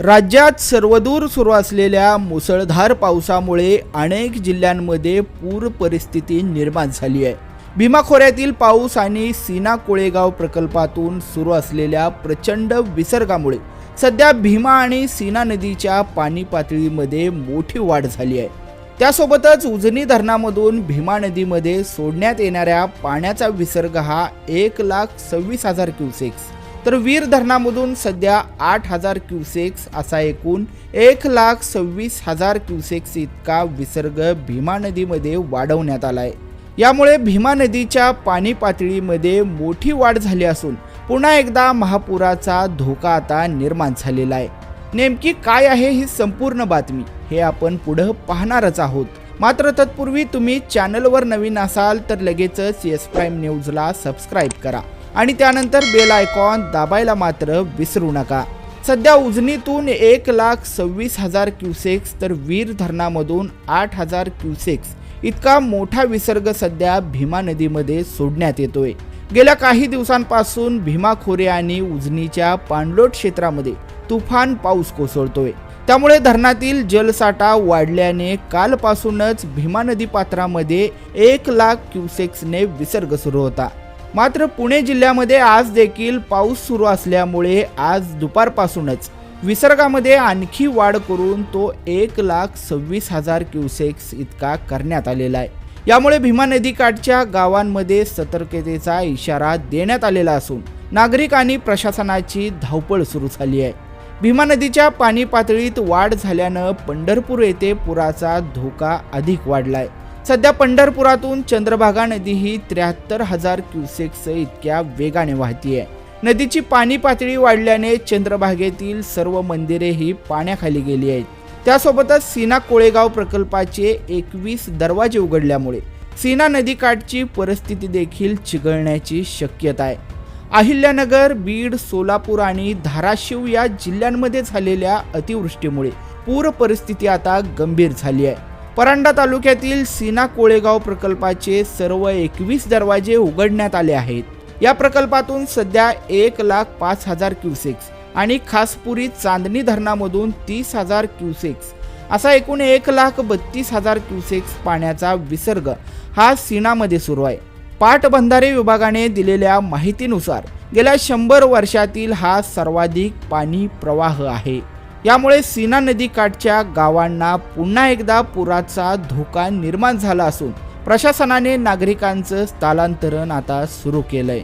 राज्यात सर्वदूर सुरू असलेल्या मुसळधार पावसामुळे अनेक जिल्ह्यांमध्ये पूर परिस्थिती निर्माण झाली आहे. भीमा खोऱ्यातील पाऊस आणि सीना कोळेगाव प्रकल्पातून सुरू असलेल्या प्रचंड विसर्गामुळे सध्या भीमा आणि सीना नदीच्या पाणी पातळीमध्ये मोठी वाढ झाली आहे. त्यासोबतच उजनी धरणामधून भीमा नदीमध्ये सोडण्यात येणाऱ्या पाण्याचा विसर्ग हा एक लाख सव्वीस हजार क्युसेक्स तर वीर धरणामधून सध्या आठ हजार क्युसेक्स असा एकूण एक लाख सव्वीस हजार क्युसेक्स इतका विसर्ग भीमा नदीमध्ये वाढवण्यात आला आहे यामुळे भीमा नदीच्या पाणी पातळीमध्ये मोठी वाढ झाली असून पुन्हा एकदा महापुराचा धोका आता निर्माण झालेला आहे. नेमकी काय आहे ही संपूर्ण बातमी हे आपण पुढं पाहणारच आहोत. मात्र तत्पूर्वी तुम्ही चॅनलवर नवीन असाल तर लगेचच येस प्राईम न्यूजला सबस्क्राईब करा. आणि त्यानंतर बेल आयकॉन दाबायला मात्र विसरू नका. सध्या उजनीतून एक लाख सव्वीस हजार क्युसेक्स तर वीर धरणामधून आठ हजार क्युसेक्स इतका मोठा विसर्ग सध्या भीमा नदीमध्ये सोडण्यात येतोय. गेल्या काही दिवसांपासून भीमा खोरे आणि उजनीच्या पाणलोट क्षेत्रामध्ये तुफान पाऊस कोसळतोय. त्यामुळे धरणातील जलसाठा वाढल्याने कालपासूनच भीमा नदी पात्रामध्ये एक लाख क्युसेक्सने विसर्ग सुरू होता. मात्र पुणे जिल्ह्यामध्ये आज देखील पाऊस सुरू असल्यामुळे आज दुपारपासूनच विसर्गामध्ये आणखी वाढ करून तो एक लाख सव्वीस हजार क्युसेक्स इतका करण्यात आलेला आहे. यामुळे भीमा नदीकाठच्या गावांमध्ये सतर्कतेचा इशारा देण्यात आलेला असून नागरिक आणि प्रशासनाची धावपळ सुरू झाली आहे. भीमा नदीच्या पाणी पातळीत वाढ झाल्यानं पंढरपूर येथे पुराचा धोका अधिक वाढलाय. सध्या पंढरपुरातून चंद्रभागा नदी ही त्र्याहत्तर हजार क्युसेक्स इतक्या वेगाने वाहतीये. नदीची पाणी पातळी वाढल्याने चंद्रभागेतील सर्व मंदिरे ही पाण्याखाली गेली आहेत. त्यासोबतच सीना कोळेगाव प्रकल्पाचे एकवीस दरवाजे उघडल्यामुळे सीना नदीकाठची परिस्थिती देखील चिघळण्याची शक्यता आहे. अहिल्यानगर बीड सोलापूर आणि धाराशिव या जिल्ह्यांमध्ये झालेल्या अतिवृष्टीमुळे पूर परिस्थिती आता गंभीर झाली आहे. परांडा तालुक्यातील सीना कोळेगाव प्रकल्पाचे सर्व एकवीस दरवाजे उघडण्यात आले आहेत. या प्रकल्पातून सध्या एक लाख पाच हजार क्युसेक्स आणि खासपुरी चांदणी धरणामधून तीस हजार क्युसेक्स असा एकूण एक लाख बत्तीस हजार क्युसेक्स पाण्याचा विसर्ग हा सीनामध्ये सुरू आहे. पाटबंधारे विभागाने दिलेल्या माहितीनुसार गेल्या शंभर वर्षातील हा सर्वाधिक पाणी प्रवाह आहे. यामुळे सीना नदीकाठच्या गावांना पुन्हा एकदा पुराचा धोका निर्माण झाला असून प्रशासनाने नागरिकांचं स्थलांतरण आता सुरू केलंय.